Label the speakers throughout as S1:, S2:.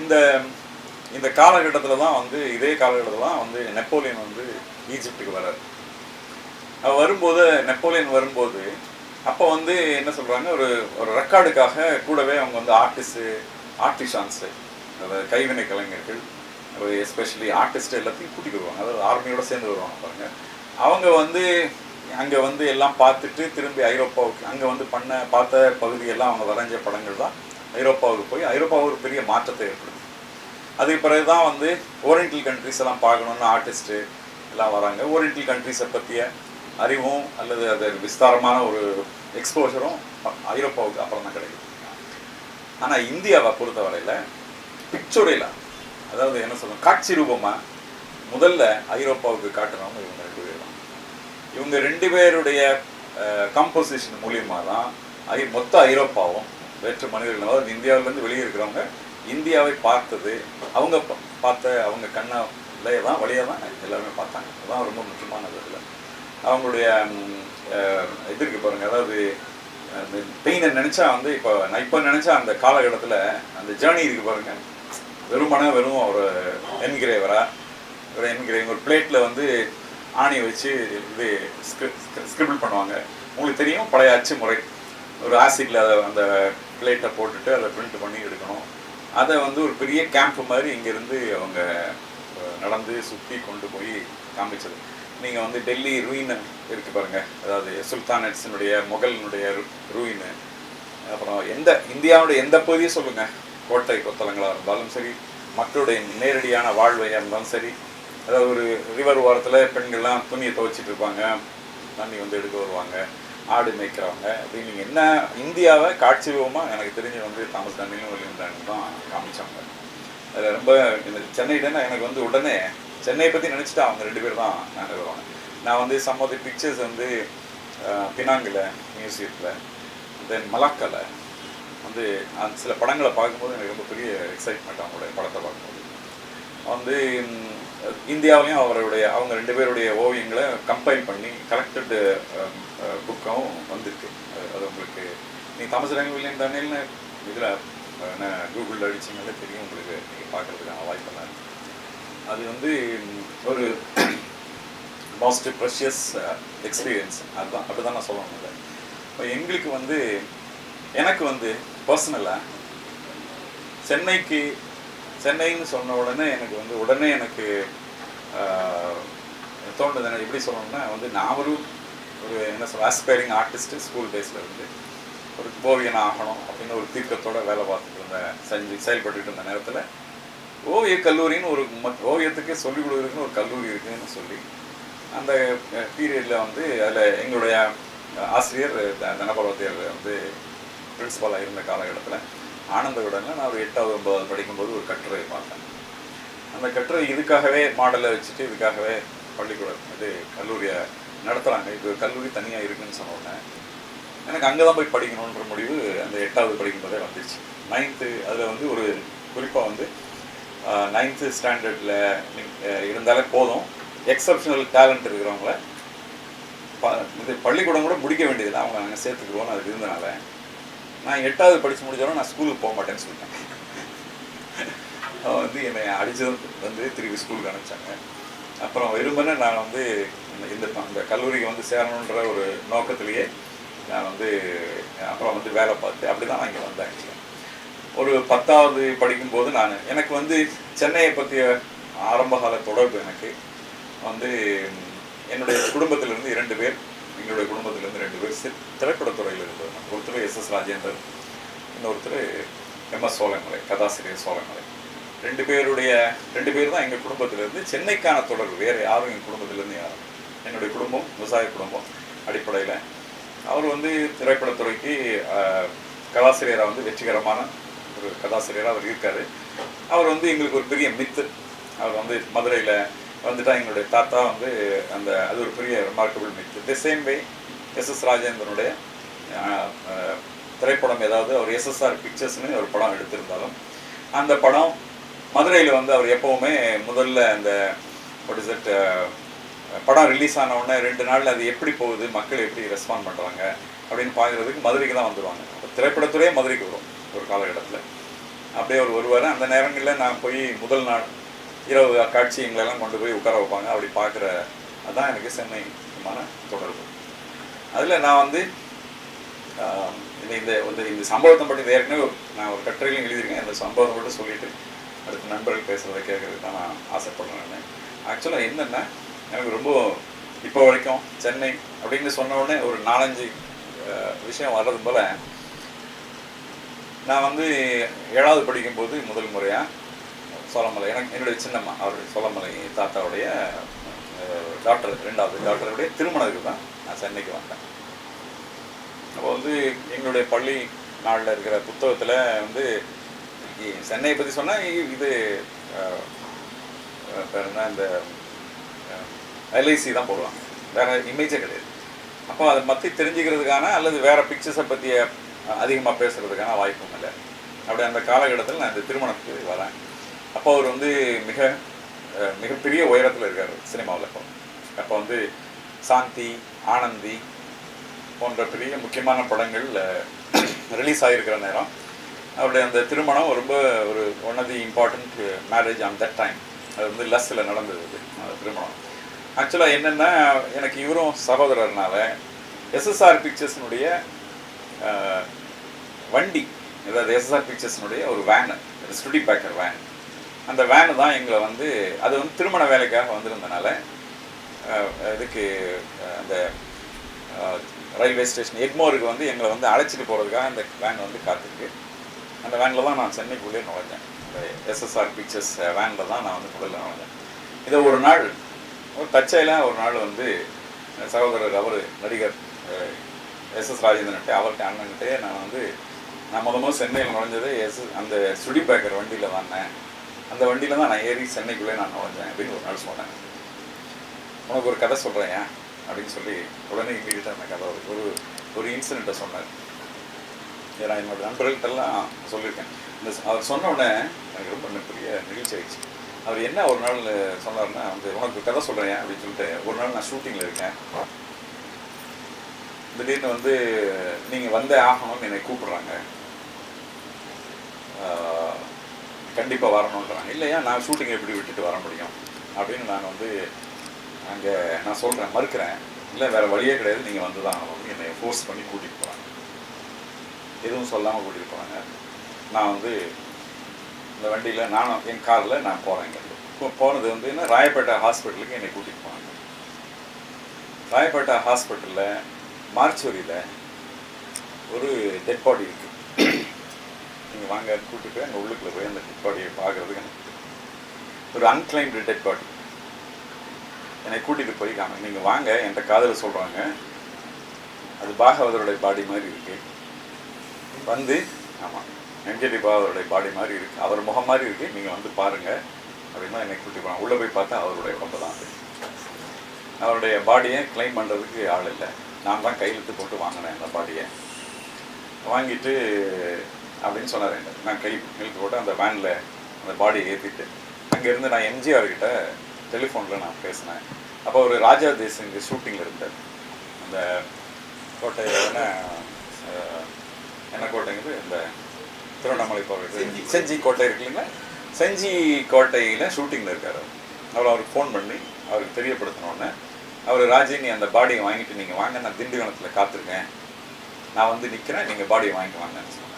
S1: இந்த இந்த காலகட்டத்தில் தான் வந்து இதே காலகட்டத்தில் தான் வந்து நெப்போலியன் வந்து ஈஜிப்டுக்கு வர்றார். அவர் வரும்போது நெப்போலியன் வரும்போது அப்போ வந்து என்ன சொல்கிறாங்க ஒரு ஒரு ரெக்கார்டுக்காக கூடவே அவங்க வந்து ஆர்டிஸ்ட்டு ஆர்டிஷான்ஸு அதாவது கைவினை கலைஞர்கள் எஸ்பெஷலி ஆர்டிஸ்ட் எல்லாத்தையும் கூட்டிகிட்டு வருவாங்க. அதாவது ஆர்மியோட சேர்ந்து வருவாங்க பாருங்க. அவங்க வந்து அங்கே வந்து எல்லாம் பார்த்துட்டு திரும்பி ஐரோப்பாவுக்கு அங்கே வந்து பண்ண பார்த்த பகுதியெல்லாம் அவங்க வரைஞ்ச படங்கள் தான் ஐரோப்பாவுக்கு போய் ஐரோப்பா ஒரு பெரிய மாற்றத்தை ஏற்படுது அதுக்கு பிறகு தான் வந்து ஓரியண்டல் கண்ட்ரிஸ் எல்லாம் பார்க்கணுன்னு ஆர்டிஸ்ட்டு எல்லாம் வராங்க. ஓரியன்டல் கண்ட்ரிஸை பற்றிய அறிவும் அல்லது அது விஸ்தாரமான ஒரு எக்ஸ்போஷரும் ஐரோப்பாவுக்கு அப்புறம் தான் கிடைக்குது. ஆனால் இந்தியாவை பொறுத்தவரையில் பிக்சோரியலாக அதாவது என்ன சொல்லணும் காட்சி ரூபமாக முதல்ல ஐரோப்பாவுக்கு காட்டுறவங்க இவங்க ரெண்டு பேர் தான். இவங்க ரெண்டு பேருடைய கம்போசிஷன் மூலியமாக தான் ஐ மொத்த ஐரோப்பாவும் வேற்று மனிதர்கள் அதாவது இந்தியாவிலேருந்து வெளியே இருக்கிறவங்க இந்தியாவை பார்த்தது அவங்க பார்த்த அவங்க கண்ணாலே தான் வழியாக தான் எல்லாருமே பார்த்தாங்க. அதுதான் ரொம்ப முக்கியமானது இதில் அவங்களுடைய இது இருக்கு பாருங்கள் அதாவது பெயினை நினச்சா வந்து இப்போ நான் இப்போ நினச்சா அந்த காலகட்டத்தில் அந்த ஜேர்னி இருக்கு பாருங்கள் வெறுமனே வெறும் ஒரு என்கிரேவரா ஒரு என்கிரேவிங் ஒரு பிளேட்டில் வந்து ஆணி வச்சு இது ஸ்கிரிபிள் பண்ணுவாங்க. உங்களுக்கு தெரியும் பழைய அச்சு முறை. ஒரு ஆசிட்ல அதை அந்த பிளேட்டை போட்டுட்டு அதை பிரிண்ட் பண்ணி எடுக்கணும். அதை வந்து ஒரு பெரிய கேம்ப் மாதிரி இங்கேருந்து அவங்க நடந்து சுற்றி கொண்டு போய் காமிச்சது. நீங்கள் வந்து டெல்லி ரூயின் இருக்குது பாருங்கள் அதாவது சுல்தானட்ஸினுடைய முகலினுடைய ரூயின் அப்புறம் எந்த இந்தியாவுடைய எந்த பகுதியும் சொல்லுங்கள் கோட்டை கொத்தலங்களாக இருந்தாலும் சரி மக்களுடைய நேரடியான வாழ்வையாக இருந்தாலும் சரி. அதாவது ஒரு ரிவர் ஓரத்தில் பெண்கள்லாம் துணியை துவைச்சிட்டு இருப்பாங்க. தண்ணி வந்து எடுக்க வருவாங்க. ஆடு மேய்க்கிறவங்க அப்படின்னு நீங்கள் என்ன இந்தியாவை காட்சி எனக்கு தெரிஞ்சு வந்து தாமஸ் டானியும் வில்லியம் தான் காமிச்சாங்க. அதில் ரொம்ப இந்த எனக்கு வந்து உடனே சென்னையை பற்றி நினச்சிட்டு அவங்க ரெண்டு பேர் தான் நான் வருவாங்க. நான் வந்து சம் ஆஃப் தி பிக்சர்ஸ் வந்து பினாங்கில் மியூசியத்தில் தென் மலாக்கால வந்து அந்த சில படங்களை பார்க்கும்போது எனக்கு ரொம்ப பெரிய எக்ஸைட்மெண்ட் அவங்களுடைய படத்தை பார்க்கும்போது. வந்து இந்தியாவிலையும் அவருடைய அவங்க ரெண்டு பேருடைய ஓவியங்களை கம்பைல் பண்ணி கலெக்டட் புக்கும் uh, uh, வந்திருக்கு. அது உங்களுக்கு நீ தாமஸ் ரங்க வில்லியம் தானியல்னு இதில் என்ன கூகுளில் அடிச்சிங்கனாலே தெரியும் உங்களுக்கு. நீங்கள் பார்க்குறதுக்கான வாய்ப்பெல்லாம் இருக்கு. அது வந்து ஒரு மோஸ்ட் ப்ரெஷியஸ் எக்ஸ்பீரியன்ஸ் அதுதான் அப்படி தான் நான் சொல்லணும் இல்லை இப்போ எங்களுக்கு வந்து எனக்கு வந்து பர்சனலாக சென்னைக்கு சென்னைன்னு சொன்ன உடனே எனக்கு வந்து உடனே எனக்கு ஆஹ், தோணுது எனக்கு எப்படி சொல்லணும்னா வந்து நான் ஒரு ஒரு என்ன சொல்ல ஆஸ்பைரிங் ஆர்டிஸ்ட் ஸ்கூல் டேஸில் இருந்து ஒரு ஓவியன் ஆகணும் அப்படின்னு ஒரு தீர்க்கத்தோட வேலை பார்த்துட்டு இருந்தேன் செஞ்சு செயல்பட்டுட்டு இருந்த நேரத்தில் ஓவிய கல்லூரின்னு ஒரு ம- ஓவியத்துக்கே சொல்லிக் கொடுக்குறதுன்னு ஒரு கல்லூரி இருக்குதுன்னு சொல்லி அந்த பீரியடில் வந்து அதில் எங்களுடைய ஆசிரியர் த- தனபர்வத்தியர் வந்து பிரின்சிபாலாக இருந்த காலகட்டத்தில் ஆனந்த விடங்க. நான் ஒரு எட்டாவது ஒன்பதாவது படிக்கும்போது ஒரு கட்டுரை பார்த்தேன். அந்த கட்டுரை இதுக்காகவே மாடலை வச்சுட்டு இதுக்காகவே பள்ளிக்கூடம் இது கல்லூரியை நடத்துகிறாங்க இது ஒரு கல்லூரி தனியாக இருக்குன்னு சொன்னோடனே எனக்கு அங்கே தான் போய் படிக்கணுன்ற முடிவு அந்த எட்டாவது படிக்கும்போதே வந்துச்சு நைன்த்து அதில் வந்து ஒரு குறிப்பாக வந்து நைன்த்து ஸ்டாண்டர்டில் இருந்தாலே போதும். எக்ஸப்ஷனல் டேலண்ட் இருக்கிறவங்கள ப இது பள்ளிக்கூடம் கூட முடிக்க வேண்டியதில்லை அவங்க அங்கே சேர்த்துக்குருவோன்னு அது இருந்தனால. நான் எட்டாவது படித்து முடிஞ்சாலும் நான் ஸ்கூலுக்கு போக மாட்டேன்னு சொல்லிட்டேன். அவன் வந்து என்னை அடிச்சதும் வந்து திருப்பி ஸ்கூலுக்கு அனுப்பிச்சாங்க. அப்புறம் வெறுமனே நான் வந்து இந்த- அந்த கல்லூரிக்கு வந்து சேரணுன்ற ஒரு நோக்கத்திலேயே நான் வந்து அப்புறம் வந்து வேலை பார்த்து அப்படி தான் நான் இங்கே வந்தேன் ஒரு பத்தாவது படிக்கும்போது நான் எனக்கு வந்து சென்னையை பற்றிய ஆரம்பகால தொடர்பு எனக்கு வந்து என்னுடைய குடும்பத்திலிருந்து இரண்டு பேர் எங்களுடைய குடும்பத்திலேருந்து ரெண்டு பேர் சி- திரைப்படத்துறையில் இருந்தவர் ஒருத்தர் எஸ் எஸ் ராஜேந்தர் இன்னொருத்தர் எம் எஸ் சோழமலை கதாசிரியர் சோழமலை ரெண்டு பேருடைய ரெண்டு பேர் தான் எங்கள் குடும்பத்திலேருந்து சென்னைக்கான தொடர்பு. வேறு யாரும் எங்கள் குடும்பத்திலேருந்து யாரும் என்னுடைய குடும்பம் விவசாய குடும்பம் அடிப்படையில். அவர் வந்து திரைப்படத்துறைக்கு கதாசிரியராக வந்து வெற்றிகரமான ஒரு கதாசிரியராக அவர் இருக்கார். அவர் வந்து எங்களுக்கு ஒரு பெரிய மித்து. அவர் வந்து மதுரையில் வந்துட்டால் எங்களுடைய தாத்தா வந்து அந்த அது ஒரு பெரிய remarkable Mithu the same way S S ராஜேந்திரனுடைய திரைப்படம் ஏதாவது அவர் எஸ்எஸ்ஆர் பிக்சர்ஸ்னு ஒரு படம் எடுத்திருந்தாலும் அந்த படம் மதுரையில் வந்து அவர் எப்போவுமே முதல்ல அந்த what is படம் ரிலீஸ் ஆன உடனே ரெண்டு நாளில் அது எப்படி போகுது மக்கள் எப்படி ரெஸ்பாண்ட் பண்ணுறாங்க அப்படின்னு பார்க்குறதுக்கு மதுரைக்கு தான் வந்துடுவாங்க அப்போ திரைப்படத்துறையே மதுரைக்கு வரும் ஒரு காலகட்டத்தில். அப்படியே அவர் வருவார். அந்த நேரங்களில் நான் போய் முதல் நாள் இரவு காட்சி எங்களெல்லாம் கொண்டு போய் உட்கார வைப்பாங்க. அப்படி பார்க்குற அதுதான் எனக்கு சென்னைமான தொடர்பு. அதில் நான் வந்து இந்த இந்த இந்த இந்த சம்பவத்தை பற்றி ஏற்கனவே நான் ஒரு கட்டுரையிலும் எழுதியிருக்கேன். இந்த சம்பவத்தை மட்டும் சொல்லிட்டு அடுத்து நண்பர்கள் பேசுகிறத கேட்கறதுக்கு தான் நான் ஆசைப்படுறேன் ஆக்சுவலாக என்னென்னா எனக்கு ரொம்ப இப்போ வரைக்கும் சென்னை அப்படின்னு சொன்ன உடனே ஒரு நாலஞ்சு விஷயம் வர்றது போல் நான் வந்து ஏழாவது படிக்கும்போது முதல் முறையாக சோளமலை எனக்கு என்னுடைய சின்னம்மா அவருடைய சோளமலை தாத்தாவுடைய டாக்டர் ரெண்டாவது டாக்டருடைய திருமணத்துக்கு தான் நான் சென்னைக்கு வந்தேன். அப்போ வந்து எங்களுடைய பள்ளி நாளில் இருக்கிற புத்தகத்தில் வந்து சென்னையை பற்றி சொன்னால் இது பேர் என்ன இந்த எல்ஐசி தான் போடுவாங்க. வேற இமேஜே கிடையாது. அப்போ அதை பற்றி தெரிஞ்சுக்கிறதுக்கான அல்லது வேறு பிக்சர்ஸை பற்றிய அதிகமாக பேசுகிறதுக்கான வாய்ப்பும் இல்லை. அப்படி அந்த காலகட்டத்தில் நான் இந்த திருமணத்துக்கு வரேன். அப்போ அவர் வந்து மிக மிகப்பெரிய உயரத்தில் இருக்கார் சினிமாவில் இப்போ. அப்போ வந்து சாந்தி ஆனந்தி போன்ற பெரிய முக்கியமான படங்கள் ரிலீஸ் ஆகியிருக்கிற நேரம். அவருடைய அந்த திருமணம் ரொம்ப ஒரு one of the important marriage on that time அது வந்து லஸ்ஸில் நடந்தது அது, திருமணம். ஆக்சுவலாக என்னென்னா எனக்கு இவரும் சகோதரர்னால எஸ்எஸ்ஆர் பிக்சர்ஸினுடைய வண்டி அதாவது எஸ்எஸ்ஆர் பிக்சர்ஸினுடைய ஒரு வேனு ஸ்டுடி பேக்கர் வேன் அந்த வேனு தான் எங்களை வந்து அது வந்து திருமண வேலைக்காக வந்திருந்தனால இதுக்கு அந்த ரயில்வே ஸ்டேஷன் எக்மோருக்கு வந்து எங்களை வந்து அழைச்சிட்டு போகிறதுக்காக அந்த வேன் வந்து காத்திருக்கு. அந்த வேனில் தான் நான் சென்னைக்குள்ளே நுழைஞ்சேன். அந்த எஸ்எஸ்ஆர் பிக்சர்ஸ் வேனில் தான் நான் வந்து முதல்ல நுழைஞ்சேன். இதை ஒரு நாள் ஒரு தச்சையில் ஒரு நாள் வந்து சகோதரர் அவர் நடிகர் எஸ்எஸ் ராஜேந்திரன்ட்டு அவர்கிட்ட அண்ணன்கிட்டே நான் வந்து நான் முதல்ல சென்னையில் நுழைஞ்சது எஸ் அந்த சுடி பேக்கர் வண்டியில் வந்தேன் அந்த வண்டியில் தான் நான் ஏறி சென்னைக்குள்ளே நான் நுழைஞ்சேன் அப்படின்னு ஒரு நாள் சொன்னேன். உனக்கு ஒரு கதை சொல்கிறேன் அப்படின்னு சொல்லி உடனே இமீடியட்டாக அந்த கதை ஒரு- ஒரு இன்சிடெண்ட்டை சொன்னார். நான் என்னோட நண்பர்கள்ட்டெல்லாம் சொல்லியிருக்கேன். இந்த அவர் சொன்ன உடனே எனக்கு ரொம்ப பெரிய நிகழ்ச்சி ஆயிடுச்சு. அவர் என்ன ஒரு நாள் சொன்னார்னா வந்து உனக்கு கதை சொல்கிறேன் அப்படின்னு சொல்லிட்டு ஒரு நாள் நான் ஷூட்டிங்கில் இருக்கேன். திடீர்னு வந்து நீங்கள் வந்தே ஆகணும்னு என்னை கூப்பிட்றாங்க. கண்டிப்பாக வரணுன்றாங்க இல்லையா? நான் ஷூட்டிங் எப்படி விட்டுட்டு வர முடியும்? அப்படின்னு நான் வந்து அங்கே நான் சொல்கிறேன் மறுக்கிறேன். இல்லை வேறு வழியே கிடையாது. நீங்கள் வந்து தான் ஆகணும்னு என்னை ஃபோர்ஸ் பண்ணி கூட்டிகிட்டு போகிறாங்க எதுவும் சொல்லாமல் கூட்டிகிட்டு போகிறாங்க நான் வந்து இந்த வண்டியில் நானும் என் காரில் நான் போகிறேன் இங்கேருந்து இப்போ போனது வந்து என்ன? ராயப்பேட்டை ஹாஸ்பிட்டலுக்கு என்னை கூட்டிகிட்டு போனாங்க ராயப்பேட்டை ஹாஸ்பிட்டலில் மார்ச்சுவரியில் ஒரு டெட் பாடி இருக்குது நீங்கள் வாங்க கூப்பிட்டு போய் அங்கே உள்ளுக்குள்ளே போய் அந்த டெட் பாடியை பார்க்குறதுக்கு எனக்கு ஒரு அன்கிளைம்டு டெட் பாடி என்னை கூட்டிகிட்டு போய் காம நீங்கள் வாங்க என்கிட்ட காதல் சொல்கிறாங்க அது பாகவதருடைய பாடி மாதிரி இருக்குது வந்து ஆமாம் எம்ஜிடி பாகவதருடைய பாடி மாதிரி இருக்குது அவர் முகம் மாதிரி இருக்குது நீங்கள் வந்து பாருங்கள் அப்படின்னா என்னை கூட்டி போனாங்க உள்ளே போய் பார்த்தா அவருடைய உடம்பு தான். அது அவருடைய பாடியை கிளைம் பண்ணுறதுக்கு ஆள் இல்லை. நான் தான் கையெழுத்து போட்டு வாங்கினேன் அந்த பாடியை வாங்கிட்டு அப்படின்னு சொன்னார் என்கிட்ட. நான் கை கையெழுத்து போட்டு அந்த வேனில் அந்த பாடியை ஏற்றிட்டு அங்கேருந்து நான் எம்ஜிஆர் கிட்ட டெலிஃபோனில் நான் பேசினேன். அப்போ ஒரு ராஜா இங்கே ஷூட்டிங்கில் இருந்தார். அந்த கோட்டையில் என்ன கோட்டைங்கிறது? இந்த திருவண்ணாமலை போகிறது
S2: செஞ்சி.
S1: கோட்டை. இருக்கு இல்லைங்களா? செஞ்சி கோட்டையில் ஷூட்டிங்கில் இருக்கார் அவர். அவர் அவருக்கு ஃபோன் பண்ணி அவருக்கு தெரியப்படுத்தினோடனே அவர் ராஜி நீ அந்த பாடியை வாங்கிட்டு நீங்கள் வாங்க நான் திண்டிவனத்தில் காத்திருக்கேன். நான் வந்து நிற்கிறேன் நீங்கள் பாடியை வாங்கிட்டு வாங்கன்னு சொன்னாங்க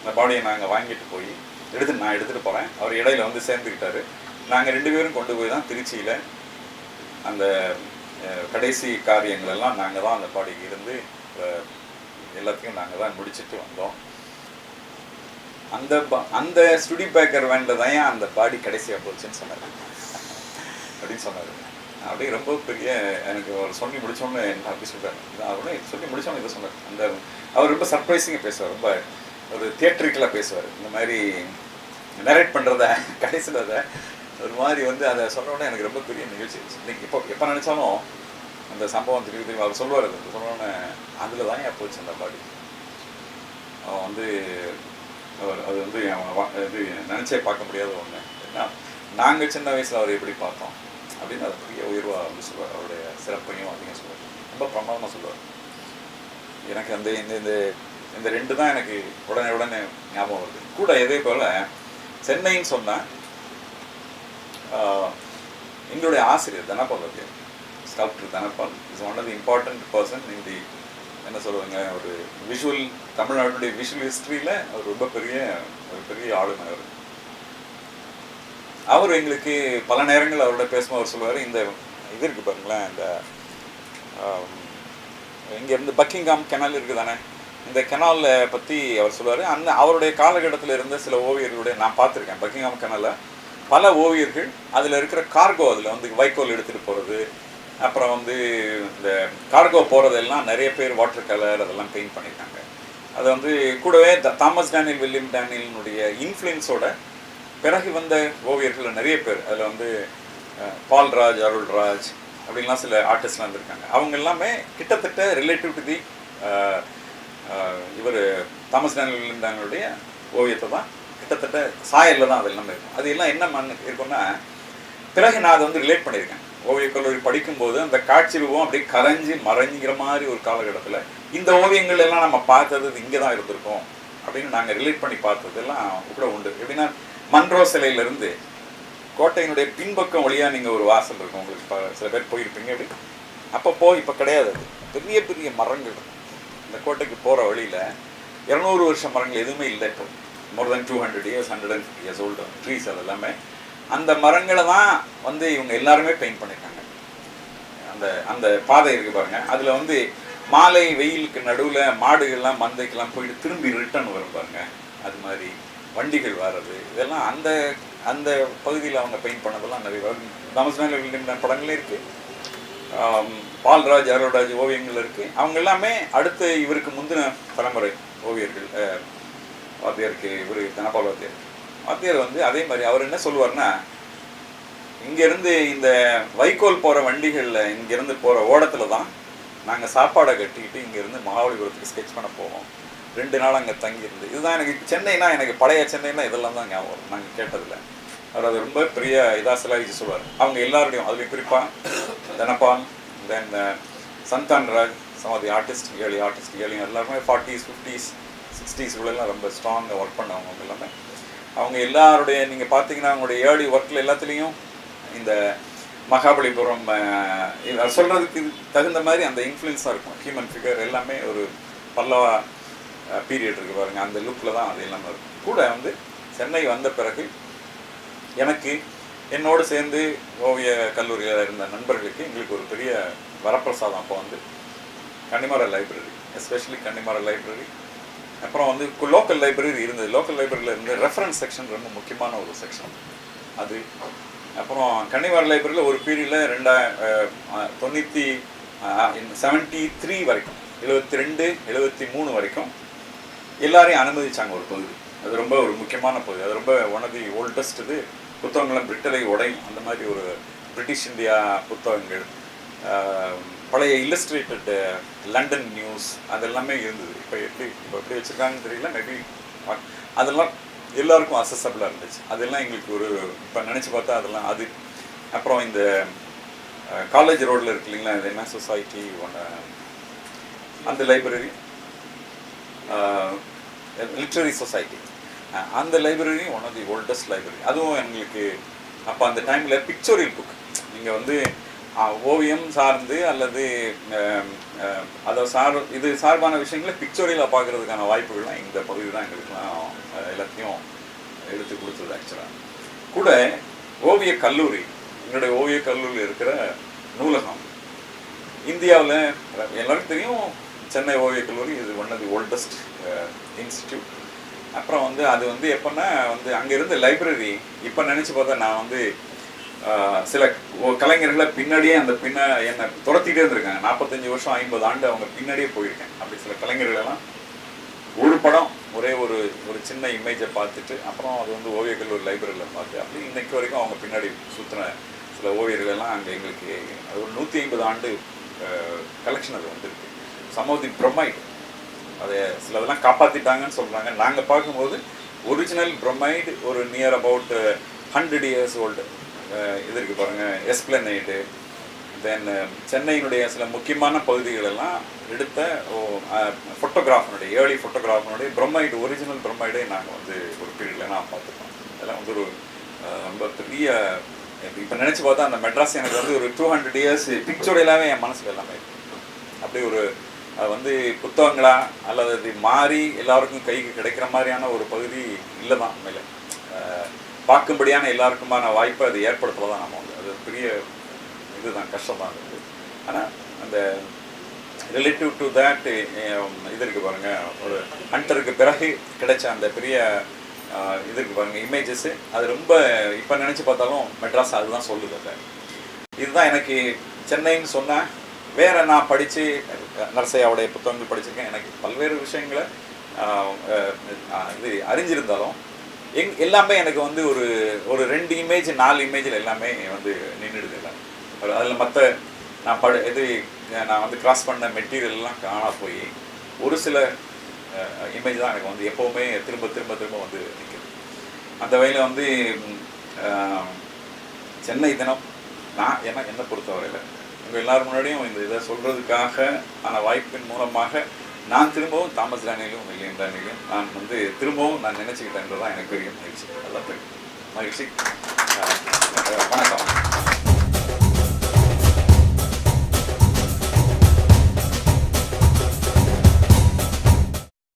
S1: அந்த பாடியை நாங்கள் வாங்கிட்டு போய் எடுத்து நான் எடுத்துகிட்டு போகிறேன் அவர் இடையில வந்து சேர்ந்துக்கிட்டாரு. நாங்கள் ரெண்டு பேரும் கொண்டு போய் தான் திருச்சியில் அந்த கடைசி காரியங்கள் எல்லாம் நாங்கள் தான் அந்த பாடிக்கு இருந்து எல்லாத்தையும் நாங்கள் தான் முடிச்சிட்டு வந்தோம். அந்த அந்த ஸ்டுடி பேக்கர் வேண்டில் தான் ஏன் அந்த பாடி கடைசியாக போச்சுன்னு சொன்னார். அப்படின்னு சொன்னார். அப்படியே ரொம்ப பெரிய எனக்கு அவர் சொல்லி முடிச்சோன்னு என்ன அப்படி சொல்கிறார் அவரும் சொல்லி முடிச்சோன்னு இதை சொன்னார். அந்த அவர் ரொம்ப சர்ப்ரைசிங்காக பேசுவார். ரொம்ப ஒரு தியேட்டருக்கெல்லாம் பேசுவார். இந்த மாதிரி நரேட் பண்ணுறத கடைசியில் அதை ஒரு மாதிரி வந்து அதை சொன்னோடனே எனக்கு ரொம்ப பெரிய நிகழ்ச்சி இன்னைக்கு இப்போ எப்போ நினச்சாலும் அந்த சம்பவம் திரும்பி திரும்பி அவர் சொல்லுவார். அது சொன்னோடனே அதில் தான் ஏன் போச்சு அந்த பாடி. அவன் வந்து அவர் அது வந்து வா- இது நினச்சே பார்க்க முடியாத ஒன்று ஏன்னா நாங்கள் சின்ன வயசில் அவர் எப்படி பார்த்தோம் அப்படின்னு அது பெரிய உயர்வாக வந்து சொல்லுவார். அவருடைய சிறப்பையும் அதிகம் சொல்லுவார். ரொம்ப பிரமாதமாக சொல்லுவார். எனக்கு அந்த இந்த இந்த இந்த ரெண்டு தான் எனக்கு உடனே உடனே ஞாபகம் வருது. கூட இதே போல் சென்னைன்னு சொன்னால் எங்களுடைய ஆசிரியர் தனபால் வாத்தியார் sculptor Dhanapal is one of the important person in the என்ன சொல்லுவாங்க ஒரு விஷுவல் தமிழ்நாட்டுடைய விஷுவல் ஹிஸ்ட்ரியில் அவர் ரொம்ப பெரிய ஒரு பெரிய ஆளுநர் அவர். அவர் எங்களுக்கு பல நேரங்கள் அவரோட பேசும்போது அவர் சொல்லுவார் இந்த இது இருக்கு பாருங்களேன் இந்த இங்கேருந்து பக்கிங்காம் கெனால் இருக்குது தானே இந்த கெனாலை பற்றி அவர் சொல்லுவார் அந்த அவருடைய காலகட்டத்தில் இருந்த சில ஓவியர்களுடைய நான் பார்த்துருக்கேன் பக்கிங்ஹாம் கெனாலில் பல ஓவியர்கள் அதில் இருக்கிற கார்கோ அதில் வந்து வைக்கோல் எடுத்துகிட்டு போகிறது அப்புறம் வந்து இந்த கார்கோ போகிறதெல்லாம் நிறைய பேர் வாட்டர் கலர் அதெல்லாம் பெயிண்ட் பண்ணியிருக்காங்க அது வந்து கூடவே த- தாமஸ் டேனியல் வில்லியம் டேனியலினுடைய இன்ஃப்ளூயன்ஸோட பிறகு வந்த ஓவியர்கள் நிறைய பேர். அதில் வந்து பால்ராஜ் அருள்ராஜ் அப்படின்லாம் சில ஆர்டிஸ்ட்லாம் இருந்திருக்காங்க. அவங்க எல்லாமே கிட்டத்தட்ட ரிலேட்டிவ் டு தி இவர் தாமஸ் டேனியல் ஓவியத்தை தான் கிட்டத்தட்ட சாயலில் தான் அது எல்லாமே இருக்கும். அது எல்லாம் என்ன மண் இருக்கும்னா பிறகு நான் அதை வந்து ரிலேட் பண்ணியிருக்கேன். ஓவியக் கல்லூரி படிக்கும்போது அந்த காட்சி ரூபம் அப்படியே கரைஞ்சி மறைஞ்சிக்கிற மாதிரி ஒரு காலகட்டத்தில் இந்த ஓவியங்கள் எல்லாம் நம்ம பார்த்தது இங்கே தான் இருந்திருக்கோம் அப்படின்னு நாங்கள் ரிலேட் பண்ணி பார்த்ததெல்லாம் கூட உண்டு. எப்படின்னா மன்றோ சிலையிலேருந்து கோட்டையினுடைய பின்பக்கம் வழியாக நீங்கள் ஒரு வாசல் இருக்கும். உங்களுக்கு இப்போ சில பேர் போயிருப்பீங்க அப்படி. அப்போ இப்போ கிடையாது அது. பெரிய பெரிய மரங்கள் இந்த கோட்டைக்கு போகிற வழியில் இரநூறு வருஷம் மரங்கள் எதுவுமே இல்லை இப்போ. More than two hundred years hundred and fifty years old trees அது எல்லாமே அந்த மரங்களை தான் வந்து இவங்க எல்லாருமே பெயிண்ட் பண்ணியிருக்காங்க அந்த அந்த பாதை இருக்கு பாருங்க. அதில் வந்து மாலை வெயிலுக்கு நடுவில் மாடுகள்லாம் மந்தைக்கெல்லாம் போயிட்டு திரும்பி ரிட்டர்ன் வரும் பாருங்க. அது மாதிரி வண்டிகள் வர்றது இதெல்லாம் அந்த அந்த பகுதியில் அவங்க பெயிண்ட் பண்ணதெல்லாம் நிறைய வரும் தாமஸ்நாள் படங்களே இருக்கு. பால்ராஜ் அருள்ராஜ் ஓவியங்கள் இருக்கு. அவங்க எல்லாமே அடுத்து இவருக்கு முந்தின தலைமுறை ஓவியர்கள் அஹ், வாத்தியாருக்கு இவர் தனபால் வாத்தியார். வாத்தியார் வந்து அதே மாதிரி அவர் என்ன சொல்லுவார்னா இங்கேருந்து இந்த வைக்கோல் போகிற வண்டிகளில் இங்கேருந்து போகிற ஓடத்தில் தான் நாங்கள் சாப்பாடை கட்டிக்கிட்டு இங்கேருந்து மகாபலிபுரத்துக்கு ஸ்கெச் பண்ண போவோம். ரெண்டு நாள் அங்கே தங்கியிருந்து. இதுதான் எனக்கு சென்னைனா எனக்கு பழைய சென்னைனா இதெல்லாம் தான் ஞாபகம் நாங்கள் கேட்டதில்லை. அவர் அது ரொம்ப பெரிய இதாக சிலாகிச்சு சொல்லுவார். அவங்க எல்லாருடையும் அதுலேயும் குறிப்பாக Dhanapal then Santhan Raj some of the artist ஏழி artist ஏழி எல்லாருமே ஃபார்ட்டிஸ் ஃபிஃப்டிஸ் சிக்ஸ்டீஸ்குள்ளெல்லாம் ரொம்ப ஸ்ட்ராங்காக ஒர்க் பண்ணவங்க அவங்க எல்லாமே. அவங்க எல்லாருடைய நீங்கள் பார்த்தீங்கன்னா அவங்களுடைய ஏர்லி ஒர்க்கில் எல்லாத்துலேயும் இந்த மகாபலிபுரம் சொல்கிறதுக்கு தகுந்த மாதிரி அந்த இன்ஃப்ளூயன்ஸாக இருக்கும். ஹியூமன் ஃபிகர் எல்லாமே ஒரு பல்லவா பீரியட் இருக்குது பாருங்கள் அந்த லுக்கில் தான் அது எல்லாமே இருக்கும். கூட வந்து சென்னை வந்த பிறகு எனக்கு என்னோடு சேர்ந்து ஓவிய கல்லூரியில் இருந்த நண்பர்களுக்கு எங்களுக்கு ஒரு பெரிய வரப்பிரசாதம் அப்போ வந்து. Connemara library especially Connemara library. அப்புறம் வந்து லோக்கல் லைப்ரரி இருந்தது. லோக்கல் லைப்ரரியில் இருந்து ரெஃபரன்ஸ் செக்ஷன் ரொம்ப முக்கியமான ஒரு செக்ஷன் அது. அப்புறம் கன்னிமர லைப்ரரியில் ஒரு பீரியடில் ரெண்டா தொண்ணூற்றி செவன்ட்டி த்ரீ வரைக்கும் எழுபத்தி ரெண்டு எழுபத்தி மூணு வரைக்கும் எல்லாரையும் அனுமதிச்சாங்க ஒரு பகுதி அது ரொம்ப ஒரு முக்கியமான பகுதி அது ரொம்ப ஒன் ஆஃப் தி ஓல்டஸ்ட் இது. புத்தகங்களும் பிரிட்டலை உடை அந்த மாதிரி ஒரு பிரிட்டிஷ் இந்தியா புத்தகங்கள் பழைய இல்லஸ்ட்ரேட்டட் லண்டன் நியூஸ் அதெல்லாமே இருந்தது. இப்போ எப்படி இப்போ எப்படி வச்சுருக்காங்கன்னு தெரியல மேபி அதெல்லாம் எல்லாருக்கும் அசசபிளாக இருந்துச்சு. அதெல்லாம் எங்களுக்கு ஒரு இப்போ நினச்சி பார்த்தா அதெல்லாம் அது. அப்புறம் இந்த காலேஜ் ரோட்டில் இருக்கு இல்லைங்களா இது என்ன சொசைட்டி ஒன்று அந்த லைப்ரரி லிட்ரரி சொசைட்டி அந்த library one of the oldest library அதுவும் எங்களுக்கு அப்போ அந்த டைமில் பிக்சோரியல் புக் நீங்கள் வந்து ஓவியம் சார்ந்து அல்லது அதை சார் இது சார்பான விஷயங்களை பிக்சோரியலாக பார்க்கறதுக்கான வாய்ப்புகள்லாம் இந்த பகுதி தான் எங்களுக்குலாம் எல்லாத்தையும் எடுத்து கொடுத்தது ஆக்சுவலாக கூட ஓவிய கல்லூரி எங்களுடைய ஓவிய கல்லூரியில் இருக்கிற நூலகம். இந்தியாவில் எல்லாருக்கும் தெரியும் சென்னை ஓவியக் கல்லூரி இது one of the oldest institute அப்புறம் வந்து அது வந்து எப்போன்னா வந்து அங்கே இருந்த லைப்ரரி இப்போ நினச்சி பார்த்தா நான் வந்து சில கலைஞர்களை பின்னாடியே அந்த பின்ன என்னை துரத்திட்டே இருந்திருக்காங்க. நாற்பத்தஞ்சு வருஷம் ஐம்பது ஆண்டு அவங்க பின்னாடியே போயிருக்கேன். அப்படி சில கலைஞர்களெல்லாம் ஒரு படம் ஒரே ஒரு ஒரு சின்ன இமேஜை பார்த்துட்டு அப்புறம் அது வந்து ஓவியர்கள் ஒரு லைப்ரரியில் பார்த்து அப்படி இன்னைக்கு வரைக்கும் அவங்க பின்னாடி சுற்றின சில ஓவியர்களெல்லாம் அங்கே எங்களுக்கு அது ஒரு நூற்றி ஐம்பது ஆண்டு கலெக்ஷன் அது வந்திருக்கு. Some of the bromide. அதை சிலதெல்லாம் காப்பாற்றிட்டாங்கன்னு சொல்கிறாங்க நாங்கள் பார்க்கும்போது ஒரிஜினல் ப்ரொமைடு ஒரு near about hundred years old இது இருக்குது பாருங்கள் எஸ்பிளனைடு தென் uh, சென்னையினுடைய சில முக்கியமான பகுதிகள் எல்லாம் எடுத்த ஃபோட்டோகிராஃபனுடைய ஏர்லி ஃபோட்டோகிராஃபனுடைய பிரம்மைடு ஒரிஜினல் பிரம்மைடே நாங்கள் வந்து ஒரு பீரியடில் நான் பார்த்துருக்கோம் அதெல்லாம் வந்து ஒரு uh, ரொம்ப பெரிய இப்போ நினச்சி பார்த்தா அந்த மெட்ராஸ் எனக்கு வந்து ஒரு டூ ஹண்ட்ரட் இயர்ஸ் பிக்சர் எல்லாமே என் மனசில் எல்லாமே இருக்கு. அப்படி ஒரு அது வந்து புத்தகங்களா அல்லது அது மாறி எல்லாருக்கும் கைக்கு கிடைக்கிற மாதிரியான ஒரு பகுதி இல்லை தான் உண்மையில் பார்க்கும்படியான எல்லாருக்குமான வாய்ப்பை அது ஏற்படுத்தல தான் நம்ம வந்து. அது பெரிய இதுதான் கஷ்டம் தான் இருக்குது ஆனால் அந்த ரிலேட்டிவ் டு தேட் இது இருக்கு பாருங்கள் ஒரு ஹண்டருக்கு பிறகு கிடைச்ச அந்த பெரிய இது இருக்கு பாருங்கள் இமேஜஸ் அது ரொம்ப இப்போ நினச்சி பார்த்தாலும் மெட்ராஸ் அதுதான் சொல்லுது அதை. இதுதான் எனக்கு சென்னைன்னு சொன்னேன் வேற நான் படித்து நரசையாவுடைய புத்தகங்கள் படிச்சிருக்கேன். எனக்கு பல்வேறு விஷயங்களை இது அறிஞ்சிருந்தாலும் எங் எல்லாமே எனக்கு வந்து ஒரு ஒரு ரெண்டு இமேஜ் நாலு இமேஜில் எல்லாமே வந்து நின்றுடுது எல்லாமே. அதில் மற்ற நான் படு இது நான் வந்து கிராஸ் பண்ண மெட்டீரியல்லாம் காணா போய் ஒரு சில இமேஜ் தான் எனக்கு வந்து எப்போவுமே திரும்ப திரும்ப திரும்ப வந்து நிற்குது அந்த வகையில் வந்து சென்னை தினம் நான் என்ன என்னை பொறுத்தவரையில் உங்கள் எல்லாரும் முன்னாடியும் இந்த இதை சொல்கிறதுக்காக ஆன வாய்ப்பின் மூலமாக நான் திரும்பவும் தாமஸ் ராணிலும் வில்லியம் டேனியலும் நான் வந்து திரும்பவும் நான் நினச்சிக்கிட்டேன்றதான் எனக்கு பெரிய மகிழ்ச்சி. நல்லா தெரியும். மகிழ்ச்சி. வணக்கம்.